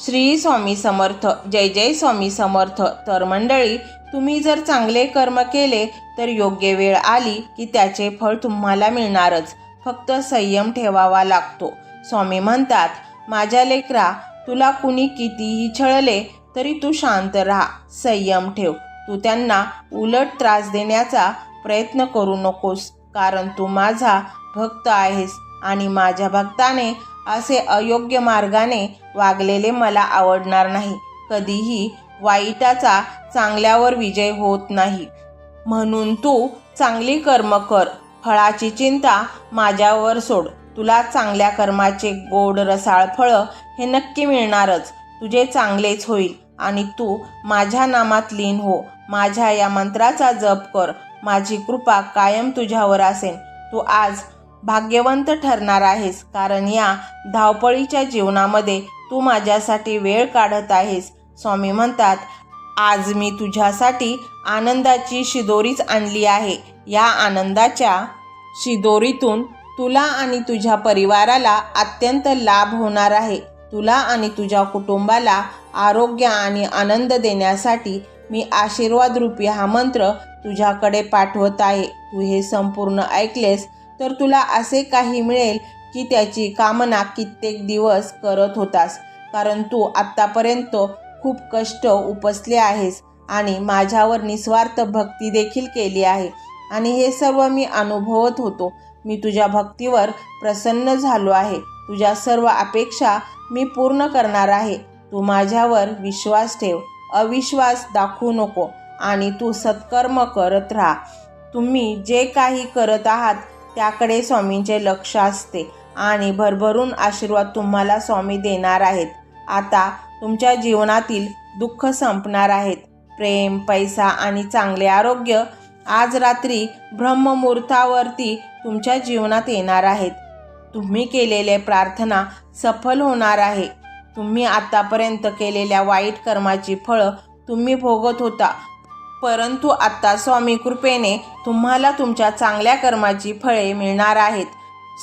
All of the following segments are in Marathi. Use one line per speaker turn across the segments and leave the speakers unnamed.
श्री स्वामी समर्थ जय जय स्वामी समर्थ. तर मंडळी तुम्ही जर चांगले कर्म केले तर योग्य वेळ आली की त्याचे फळ तुम्हाला मिळणारच. फक्त संयम ठेवावा लागतो. स्वामी म्हणतात माझ्या लेकरा तुला कुणी कितीही छळले तरी तू शांत राहा संयम ठेव. तू त्यांना उलट त्रास देण्याचा प्रयत्न करू नकोस कारण तू माझा भक्त आहेस आणि माझ्या भक्ताने असे अयोग्य मार्गाने वागलेले मला आवडणार नाही. कधीही वाईटाचा चांगल्यावर विजय होत नाही. म्हणून तू चांगली कर्म कर. फळाची चिंता माझ्यावर सोड. तुला चांगल्या कर्माचे गोड रसाळ फळं हे नक्की मिळणारच. तुझे चांगलेच होईल आणि तू माझ्या नामात लीन हो. माझ्या या मंत्राचा जप कर. माझी कृपा कायम तुझ्यावर असेल तू आज भाग्यवंत ठरणार आहेस कारण या धावपळीच्या जीवनामध्ये तू माझ्यासाठी वेळ काढत आहेस. स्वामी म्हणतात आज मी तुझ्यासाठी आनंदाची शिदोरीच आणली आहे. या आनंदाच्या शिदोरीतून तुला आणि तुझ्या परिवाराला अत्यंत लाभ होणार आहे. तुला आणि तुझ्या कुटुंबाला आरोग्य आणि आनंद देण्यासाठी मी आशीर्वाद रूपी हा मंत्र तुझ्याकडे पाठवत आहे. तू हे संपूर्ण ऐकलेस तर तुला असे काही मिळेल की त्याची कामना कित्येक दिवस करत होतास. कारण तू आत्तापर्यंत खूप कष्ट उपसले आहेस आणि माझ्यावर निस्वार्थ भक्ती देखील केली आहे. आणि हे सर्व मी अनुभवत होतो. मी तुझ्या भक्तीवर प्रसन्न झालो आहे. तुझ्या सर्व अपेक्षा मी पूर्ण करणार आहे. तू माझ्यावर विश्वास ठेव. अविश्वास दाखवू नको आणि तू सत्कर्म करत राहा. तुम्ही जे काही करत आहात त्याकडे स्वामींचे लक्ष असते आणि भरभरून आशीर्वाद तुम्हाला स्वामी देणार आहेत. आता तुमच्या जीवनातील दुःख संपणार आहेत. प्रेम पैसा आणि चांगले आरोग्य आज रात्री ब्रह्ममुहूर्तावरती तुमच्या जीवनात येणार आहेत. तुम्ही केलेले प्रार्थना सफल होणार आहे. तुम्ही आतापर्यंत केलेल्या वाईट कर्माची फळं तुम्ही भोगत होता. परंतु आत्ता स्वामी कृपेने तुम्हाला तुमच्या चांगल्या कर्माची फळे मिळणार आहेत.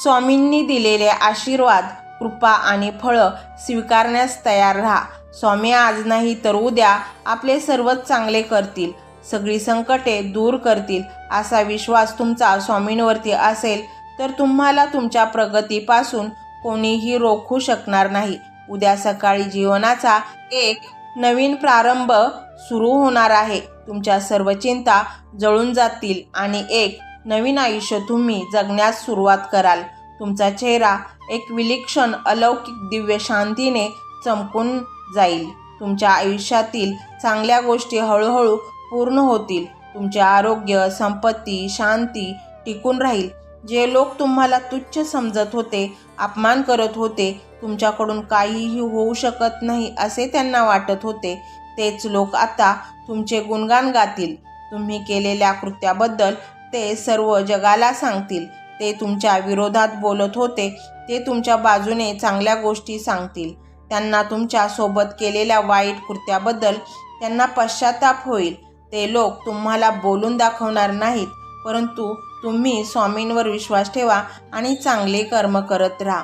स्वामींनी दिलेले आशीर्वाद कृपा आणि फळं स्वीकारण्यास तयार राहा. स्वामी आज नाही तर उद्या आपले सर्वच चांगले करतील. सगळी संकटे दूर करतील. असा विश्वास तुमचा स्वामींवरती असेल तर तुम्हाला तुमच्या प्रगतीपासून कोणीही रोखू शकणार नाही. उद्या सकाळी जीवनाचा एक नवीन प्रारंभ सुरू होणार आहे. तुमच्या सर्व चिंता जळून जातील आणि एक नवीन आयुष्य तुम्ही जगण्यास सुरुवात कराल. तुमचा चेहरा एक विलक्षण अलौकिक दिव्य शांतीने चमकून जाईल. तुमच्या आयुष्यातील चांगल्या गोष्टी हळूहळू पूर्ण होतील. तुमचे आरोग्य संपत्ती शांती टिकून राहील. जे लोक तुम्हाला तुच्छ समजत होते अपमान करत होते तुमच्याकडून काहीही होऊ शकत नाही असे त्यांना वाटत होते तेच लोक आता तुमचे गुणगान गातील. तुम्ही केलेल्या कृत्याबद्दल ते सर्व जगाला सांगतील. ते तुमच्या विरोधात बोलत होते ते तुमच्या बाजूने चांगल्या गोष्टी सांगतील. त्यांना तुमच्यासोबत केलेल्या वाईट कृत्याबद्दल त्यांना पश्चाताप होईल. ते लोक तुम्हाला बोलून दाखवणार नाहीत परंतु तुम्ही स्वामींवर विश्वास ठेवा आणि चांगले कर्म करत राहा.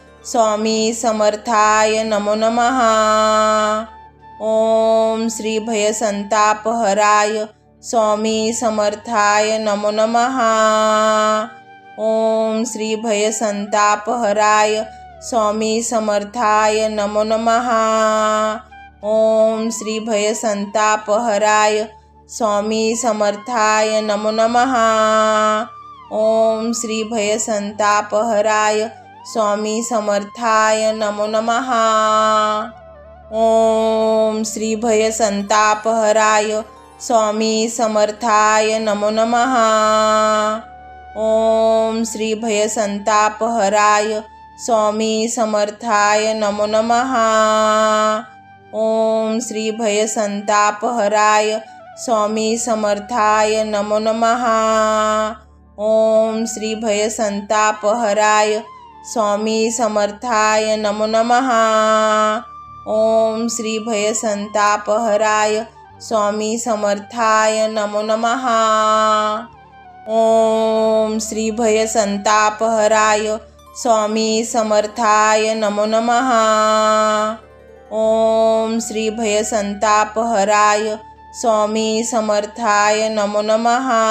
स्वामी समर्थाय नमो नमहा ओम श्री भय संतापहराय स्वामी समर्थाय नमो नमहा ओम श्री भय संतापहराय स्वामी समर्थाय नमो नमहा ओम श्री भय संतापहराय स्वामी समर्थाय नमो नमहा ओम श्री भय संतापहराय स्वामी समर्थाय नमो नमहा ओम श्री भय संतापहराय स्वामी समर्थाय नमो नमहा ओम श्री भय संतापहराय स्वामी समर्थाय नमो नमहा ओम श्री भय संतापहराय स्वामी समर्थाय नमो नमहा ओम श्री भय संतापहराय स्वामी समर्थाय नमो नमहा ओम श्री भय संतापहराय स्वामी समर्थाय नमो नमहा ओम श्री भय संतापहराय स्वामी समर्थाय नमो नमहा ओम श्री भय संतापहराय स्वामी समर्थाय नमो नमहा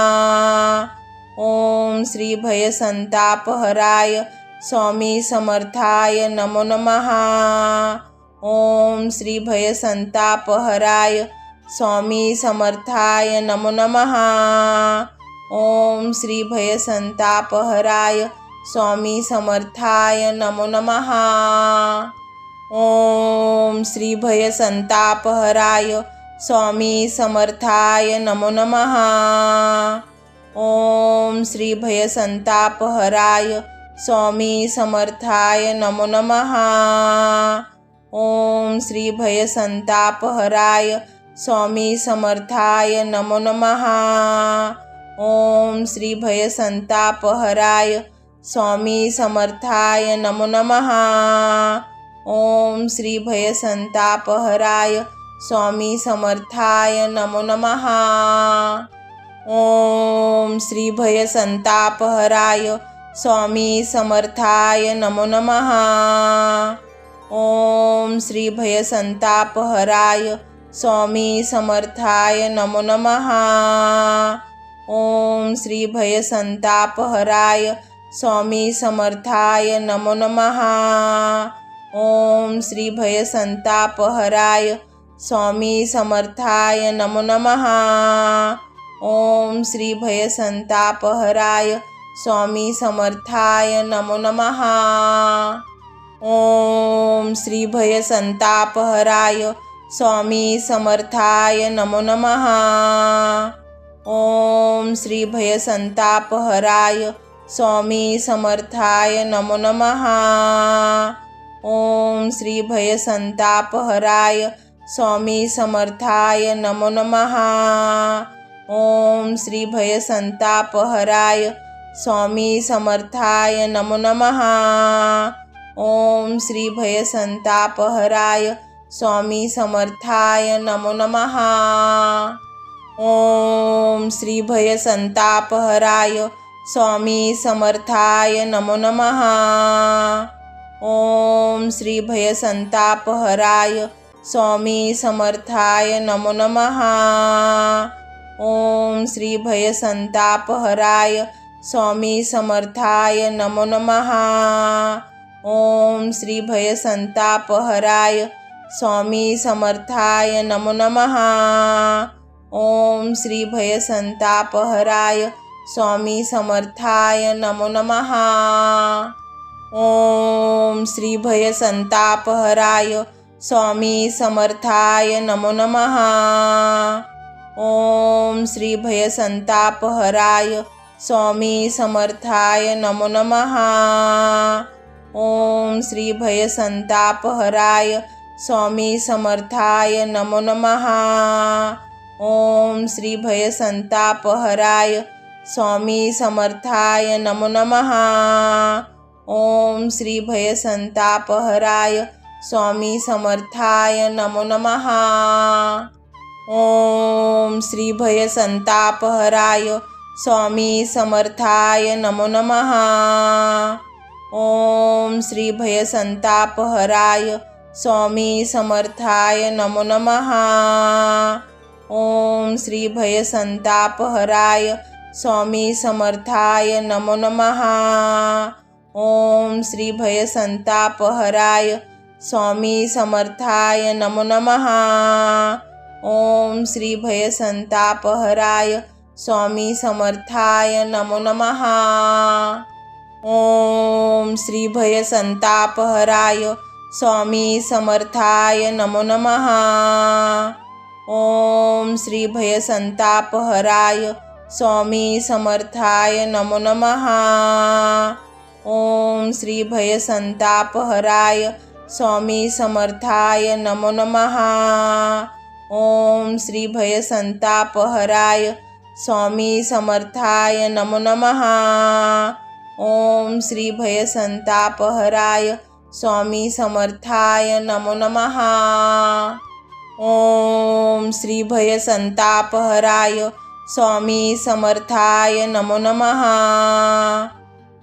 ओम श्री भय संतापहराय स्वामी समर्थाय नमो नमहा ओम श्री भय संतापहराय स्वामी समर्थाय नमो नमहा ओम श्री भय संतापहराय स्वामी समर्थाय नमो नमहा ओम श्री भय संतापहराय स्वामी समर्थाय नमो नमहा ओम श्री भय संतापहराय स्वामी समर्थाय नमो नमहा ओम श्री भय संतापहराय स्वामी समर्थाय नमो नमहा ओम श्री भय संतापहराय स्वामी समर्थाय नमो नमहा ओम श्री भय संतापहराय स्वामी समर्थाय नमो नमहा ओम श्री भय संतापहराय स्वामी समर्थाय नमो नमहा ओम श्री भय संतापहराय स्वामी समर्थाय नमो नमहा ओम श्री भय संतापहराय स्वामी समर्थाय नमो नमहा ओम श्री भय संतापहराय स्वामी समर्थाय नमो नमहा ओम श्री भय संतापहराय स्वामी समर्थाय नमो नमहा. ओम श्री भय संतापहराय स्वामी समर्थाय नमो नमहा. ओम श्री भय संतापहराय स्वामी समर्थाय नमो नमहा. ओम श्री भय संतापहराय स्वामी समर्थाय नमो नमहा. ओम श्री भय संतापहराय स्वामी समर्थाय नमो नमः. ओम श्री भय संतापहराय स्वामी समर्थाय नमो नमः. ओम श्री भय संतापहराय स्वामी समर्थाय नमो नमः. ओम श्री भय संतापहराय स्वामी समर्थाय नमो नमः. ओम श्री भय संतापहराय स्वामी समर्थाय नमो नमहा ओम श्री भय संतापहराय स्वामी समर्थाय नमो नमहा ओम श्री भय संतापहराय स्वामी समर्थाय नमो नमहा ओम श्री भय संतापहराय स्वामी समर्थाय नमो नमहा ओम श्री भय संतापहराय स्वामी समर्थाय नमो नमहा ओम श्री भय संतापहराय स्वामी समर्थाय नमो नमहा ओम श्री भय संतापहराय स्वामी समर्थाय नमो नमहा ओम श्री भय संतापहराय स्वामी समर्थाय नमो नमहा ओम श्री भय संतापहराय स्वामी समर्थाय नमो नमः. ओम श्री भय भयसंतापहराय स्वामी समर्थाय नमो नमः. ओम श्री भय भयसंतापहराय स्वामी समर्थाय नमो नमः. ओम श्री भय भयसंतापहराय स्वामी समर्थाय नमो नमः. ओम श्री भय भयसंतापहराय स्वामी समर्थाय नमो नमः। ओम श्री भयसंतापहराय स्वामी समर्थाय नमो नमः। ओम श्री भयसंतापहराय स्वामी समर्थाय नमो नमः। ओम श्री भयसंतापहराय स्वामी समर्थाय नमो नमः। ओम श्री भयसंतापहराय स्वामी समर्थाय नमो नमः. ओम श्री भय संतापहराय स्वामी समर्थाय नमो नमः. ओम श्री भय संतापहराय स्वामी समर्थाय नमो नमः.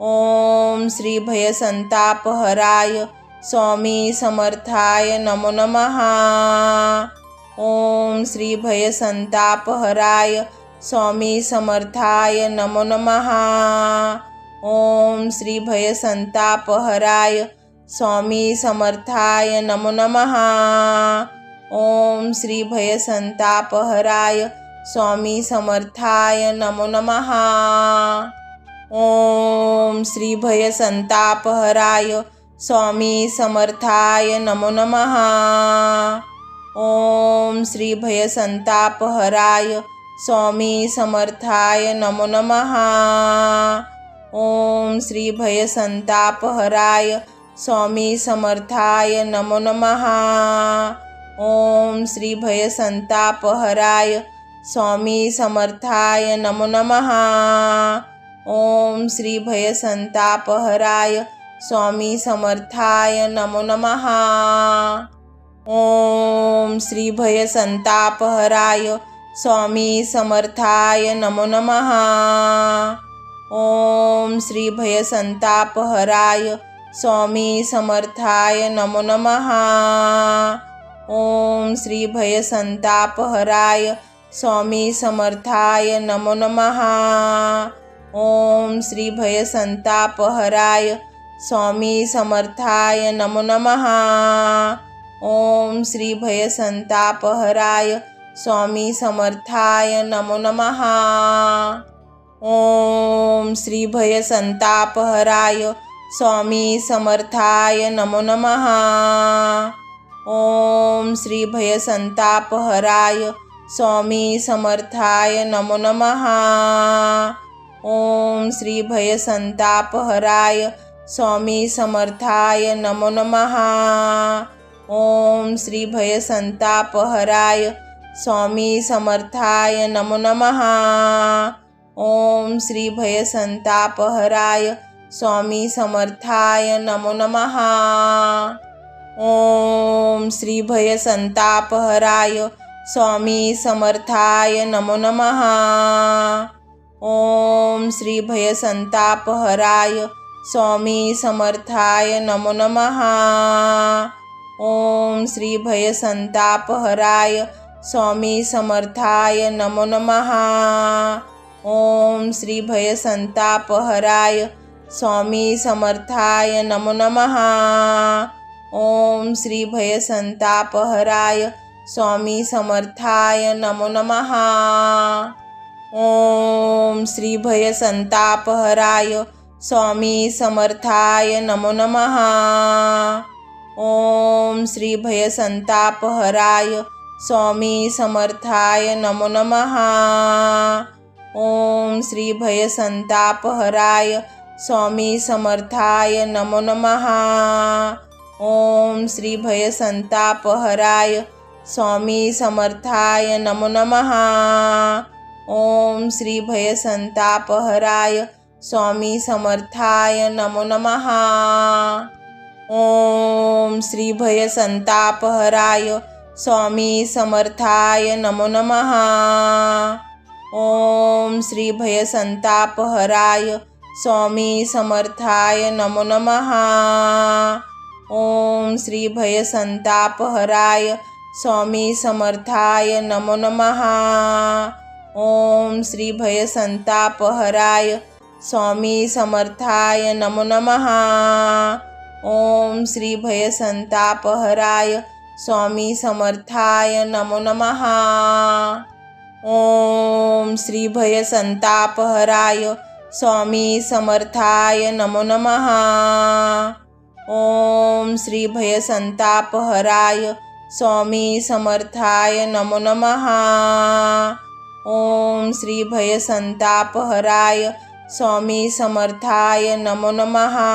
ओम श्री भय संतापहराय स्वामी समर्थाय नमो नमः. ओम श्री भय संतापहराय स्वामी समर्थाय नमो नमहा ओम श्री भय संतापहराय स्वामी समर्थाय नमो नमहा ओम श्री भय संतापहराय स्वामी समर्थाय नमो नमहा ओम श्री भय संतापहराय स्वामी समर्थाय नमो नमहा ओम श्री भय भयसंतापहराय स्वामी समर्थाय नमो नमहा ओम श्री भयसंतापहराय स्वामी समर्थाय नमो नमहा ओम श्री भयसंतापहराय स्वामी समर्थाय नमो नमहा ओम श्री भयसंतापहराय स्वामी समर्थाय नमो नमहा ओम श्री भयसंतापहराय स्वामी समर्थाय नमो नमः. ओम श्री भयसंतापहराय स्वामी समर्थाय नमो नमः. ओम श्री भयसंतापहराय स्वामी समर्थाय नमो नमः. ओम श्री भयसंतापहराय स्वामी समर्थाय नमो नमः. ओम श्री भयसंतापहराय स्वामी समर्थाय नमो नमहा ओम श्री भय संतापहराय स्वामी समर्थाय नमो नमहा ओम श्री भय संतापहराय स्वामी समर्थाय नमो नमहा ओम श्री भय संतापहराय स्वामी समर्थाय नमो नमहा ओम श्री भय भयसंतापहराय स्वामी समर्थाय नमो नमहा ओम श्री भय संतापहराय स्वामी समर्थाय नमो नमहा ओम श्री भय संतापहराय स्वामी समर्थाय नमो नमहा ओम श्री भय संतापहराय स्वामी समर्थाय नमो नमहा ओम श्री भय संतापहराय स्वामी समर्थाय नमो नमहा ओम श्री भय संतापहराय स्वामी समर्थाय नमो नमहा ओम श्री भय संतापहराय स्वामी समर्थाय नमो नमहा ओम श्री भय संतापहराय स्वामी समर्थाय नमो नमहा ओम श्री भय भयसंतापहराय स्वामी समर्थाय नमो नमहा ओम श्री भयसंतापहराय स्वामी समर्थाय नमो नमहा ओम श्री भयसंतापहराय स्वामी समर्थाय नमो नमहा ओम श्री भयसंतापहराय स्वामी समर्थाय नमो नमहा ओम श्री भयसंतापहराय स्वामी समर्थाय नमो नमहा ओम श्री भयसंतापहराय स्वामी समर्थाय नमो नमहा ओम श्री भयसंतापहराय स्वामी समर्थाय नमो नमहा ओम श्री भयसंतापहराय स्वामी समर्थाय नमो नमहा ओम श्री भयसंतापहराय स्वामी समर्थाय नमो नमः। ओम श्री भय संतापहराय स्वामी समर्थाय नमो नमहा ओम श्री भय संतापहराय स्वामी समर्थाय नमो नमः। ओम श्री भय संतापहराय स्वामी समर्थाय नमो नमहा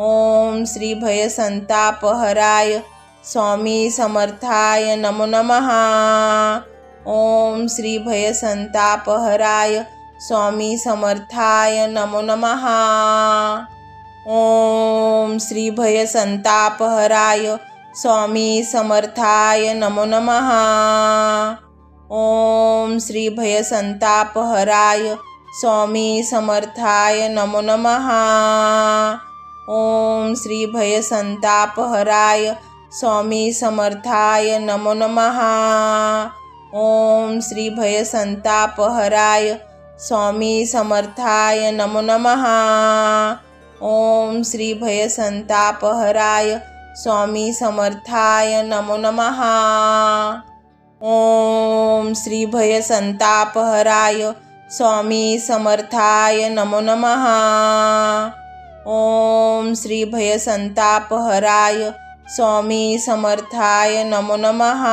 ओम श्री भय संतापहराय स्वामी समर्थाय नमो नमः। ओम श्री भय संतापहराय स्वामी समर्थाय नमो नमः। ओम श्री भय संतापहराय स्वामी समर्थाय नमो नमः। ओम श्री भय संतापहराय स्वामी समर्थाय नमो नमः। ओम श्री भय संतापहराय स्वामी समर्थाय नमो नमहा ओम श्री भय संतापहराय स्वामी समर्थाय नमो नमहा ओम श्री भय संतापहराय स्वामी समर्थाय नमो नमहा ओम श्री भय संतापहराय स्वामी समर्थाय नमो नमहा ओम श्री भय भयसंतापहराय स्वामी समर्थाय नमो नमहा.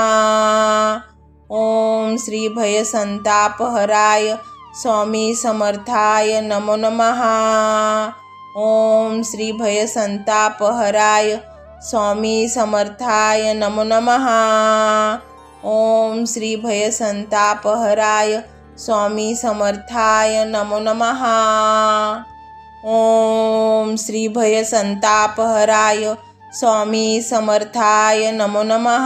ओम श्री भय भयसंतापहराय स्वामी समर्थाय नमो नमहा. ओम श्री भय भयसंतापहराय स्वामी समर्थाय नमो नमहा. ओम श्री भय भयसंतापहराय स्वामी समर्थाय नमो नमहा. ओम श्री भय भयसंतापहराय स्वामी समर्थाय नमो नमः।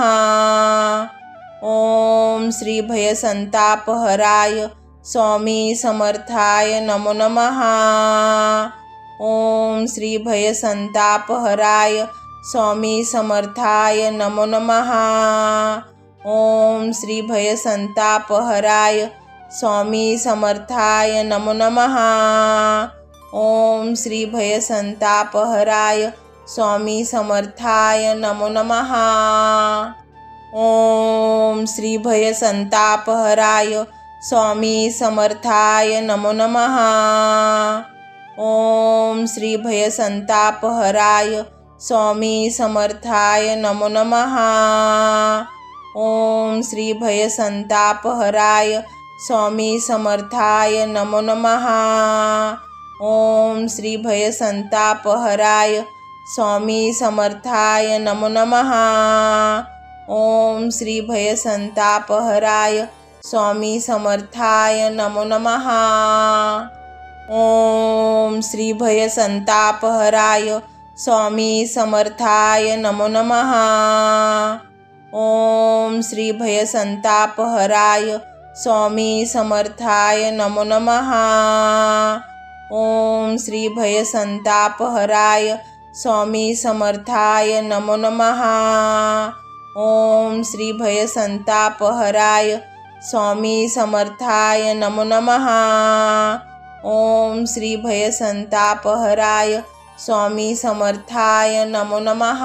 ओम श्री भय संतापहराय स्वामी समर्थाय नमो नमः। ओम श्री भय संतापहराय स्वामी समर्थाय नमो नमः। ओम श्री भय संतापहराय स्वामी समर्थाय नमो नमः। ओम श्री भय भयसंतापहराय स्वामी समर्थाय नमो नमहा ओम श्री भय संतापहराय स्वामी समर्थाय नमो नमहा ओम श्री भय संतापहराय स्वामी समर्थाय नमो नमहा ओम श्री भय संतापहराय स्वामी समर्थाय नमो नमहा ओम श्री भय भयसंतापहराय स्वामी समर्थाय नमो नमः. ओम श्री भय संतापहराय स्वामी समर्थाय नमो नमः. ओम श्री भय संतापहराय स्वामी समर्थाय नमो नमः. ओम श्री भय संतापहराय स्वामी समर्थाय नमो नमः. ओम श्री भय संतापहराय स्वामी समर्थाय नमो नमः. ओम श्री भय संतापहराय स्वामी समर्थाय नमो नमः. ओम श्री भय संतापहराय स्वामी समर्थाय नमो नमः.